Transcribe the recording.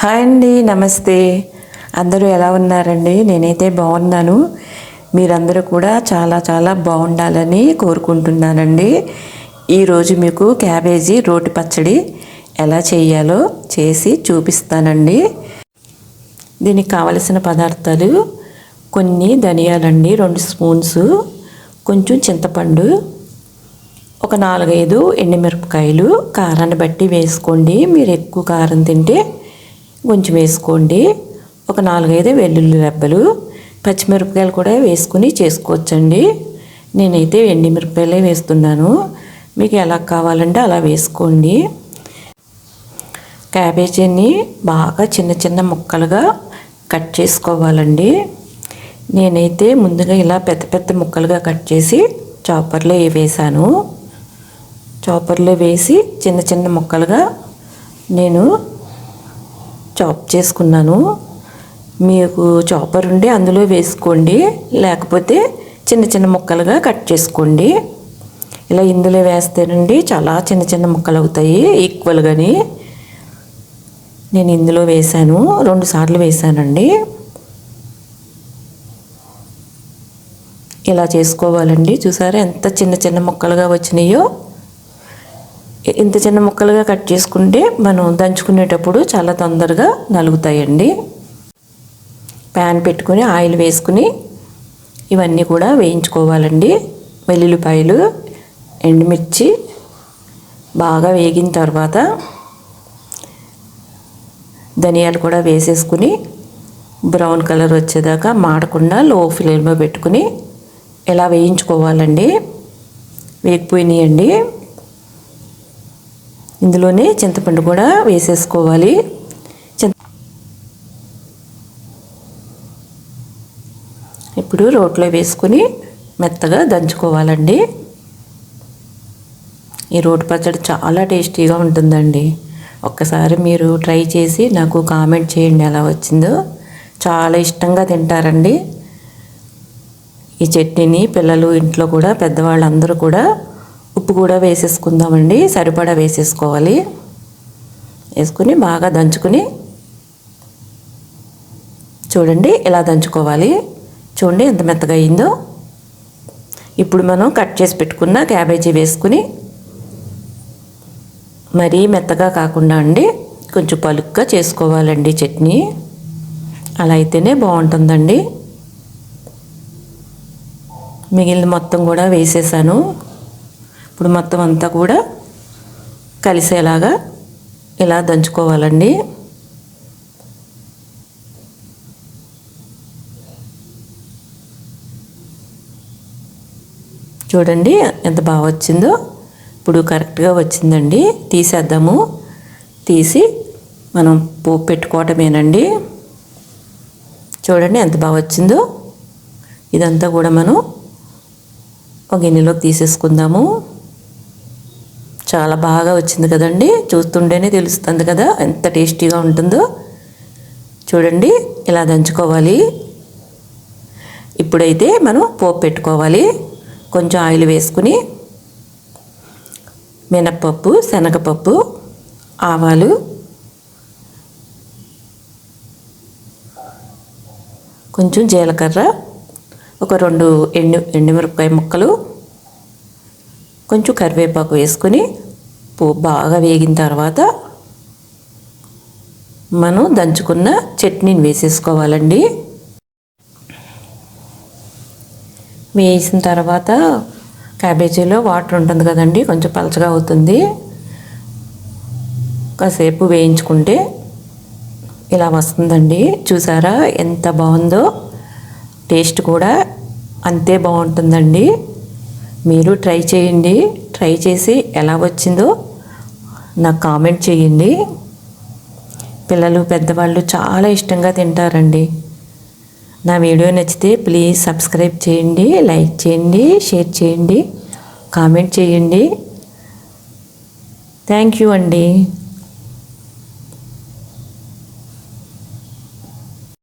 Hi అండి నమస్తే. అందరూ ఎలా ఉన్నారండి? నేనైతే బాగున్నాను. మీరందరూ కూడా చాలా చాలా బాగుండాలని కోరుకుంటున్నానండి. ఈరోజు మీకు క్యాబేజీ రోటి పచ్చడి ఎలా చేయాలో చేసి చూపిస్తానండి. దీనికి కావలసిన పదార్థాలు కొన్ని ధనియాలండి రెండు స్పూన్స్ కొంచెం చింతపండు ఒక నాలుగైదు ఎండుమిరపకాయలు కారాన్ని బట్టి వేసుకోండి. మీరు ఎక్కువ కారం తింటే కొంచెం వేసుకోండి ఒక నాలుగైదు వెల్లుల్లి రెబ్బలు పచ్చిమిరపకాయలు కూడా వేసుకుని చేసుకోవచ్చండి. నేనైతే ఎండుమిరపకాయలే వేస్తున్నాను. మీకు ఎలా కావాలంటే అలా వేసుకోండి. క్యాబేజీని బాగా చిన్న చిన్న ముక్కలుగా కట్ చేసుకోవాలండి. నేనైతే ముందుగా ఇలా పెద్ద పెద్ద ముక్కలుగా కట్ చేసి చాపర్లో వేసాను. చాపర్లో వేసి చిన్న చిన్న ముక్కలుగా నేను చాప్ చేసుకున్నాను. మీకు చాపర్ ఉండి అందులో వేసుకోండి. లేకపోతే చిన్న చిన్న ముక్కలుగా కట్ చేసుకోండి. ఇలా ఇందులో వేస్తేనండి చాలా చిన్న చిన్న ముక్కలు అవుతాయి. ఈక్వల్గాని నేను ఇందులో వేసాను రెండు సార్లు వేసానండి ఇలా చేసుకోవాలండి. చూసారా ఎంత చిన్న చిన్న ముక్కలుగా వచ్చినాయో? ఇంత చిన్న ముక్కలుగా కట్ చేసుకుంటే మనం దంచుకునేటప్పుడు చాలా తొందరగా నలుగుతాయండి. ప్యాన్ పెట్టుకుని ఆయిల్ వేసుకుని ఇవన్నీ కూడా వేయించుకోవాలండి. వెల్లుల్లిపాయలు ఎండుమిర్చి బాగా వేగిన తర్వాత ధనియాలు కూడా వేసేసుకుని బ్రౌన్ కలర్ వచ్చేదాకా మాడకుండా లో ఫ్లేమ్లో పెట్టుకుని ఇలా వేయించుకోవాలండి? వేగిపోయినాయండి. ఇందులోనే చింతపండు కూడా వేసేసుకోవాలి. ఇప్పుడు రోట్లో వేసుకుని మెత్తగా దంచుకోవాలండి. ఈ రోటి పచ్చడి చాలా టేస్టీగా ఉంటుందండి. ఒక్కసారి మీరు ట్రై చేసి నాకు కామెంట్ చేయండి ఎలా వచ్చిందో. చాలా ఇష్టంగా తింటారండి. ఈ చట్నీని పిల్లలు ఇంట్లో కూడా పెద్దవాళ్ళందరూ కూడా ఉప్పు కూడా వేసేసుకుందామండి. సరిపడా వేసేసుకోవాలి. వేసుకుని బాగా దంచుకుని చూడండి ఇలా దంచుకోవాలి. చూడండి ఎంత మెత్తగా అయిందో. ఇప్పుడు మనం కట్ చేసి పెట్టుకున్న క్యాబేజీ వేసుకుని మరీ మెత్తగా కాకుండా అండి కొంచెం పలుగ్గా చేసుకోవాలండి చట్నీ. అలా అయితేనే బాగుంటుందండి. మిగిలిన మొత్తం కూడా వేసేసాను. ఇప్పుడు మొత్తం అంతా కూడా కలిసేలాగా ఇలా దంచుకోవాలండి. చూడండి ఎంత బాగా వచ్చిందో. ఇప్పుడు కరెక్ట్గా వచ్చిందండి. తీసేద్దాము. తీసి మనం పోపు పెట్టుకోవటమేనండి. చూడండి ఎంత బాగా వచ్చిందో. ఇదంతా కూడా మనం ఒక గిన్నెలోకి తీసేసుకుందాము. చాలా బాగా వచ్చింది కదండి. చూస్తుంటేనే తెలుస్తుంది కదా ఎంత టేస్టీగా ఉంటుందో. చూడండి ఇలా దంచుకోవాలి. ఇప్పుడైతే మనం పోపు పెట్టుకోవాలి. కొంచెం ఆయిల్ వేసుకుని మినప్పప్పు శనగపప్పు ఆవాలు కొంచెం జీలకర్ర ఒక రెండు ఎండు ఎండుమిరపకాయ ముక్కలు కొంచెం కరివేపాకు వేసుకొని పూ బాగా వేగిన తర్వాత మనం దంచుకున్న చట్నీని వేసేసుకోవాలండి. వేసిన తర్వాత క్యాబేజీలో వాటర్ ఉంటుంది కదండి కొంచెం పలచగా అవుతుంది. కాసేపు వేయించుకుంటే ఇలా వస్తుందండి. చూసారా ఎంత బాగుందో? టేస్ట్ కూడా అంతే బాగుంటుందండి. మీరు ట్రై చేయండి. ట్రై చేసి ఎలా వచ్చిందో నాకు కామెంట్ చేయండి. పిల్లలు పెద్దవాళ్ళు చాలా ఇష్టంగా తింటారండి. నా వీడియో నచ్చితే ప్లీజ్ సబ్స్క్రైబ్ చేయండి లైక్ చేయండి షేర్ చేయండి కామెంట్ చేయండి. థ్యాంక్ యూ అండి.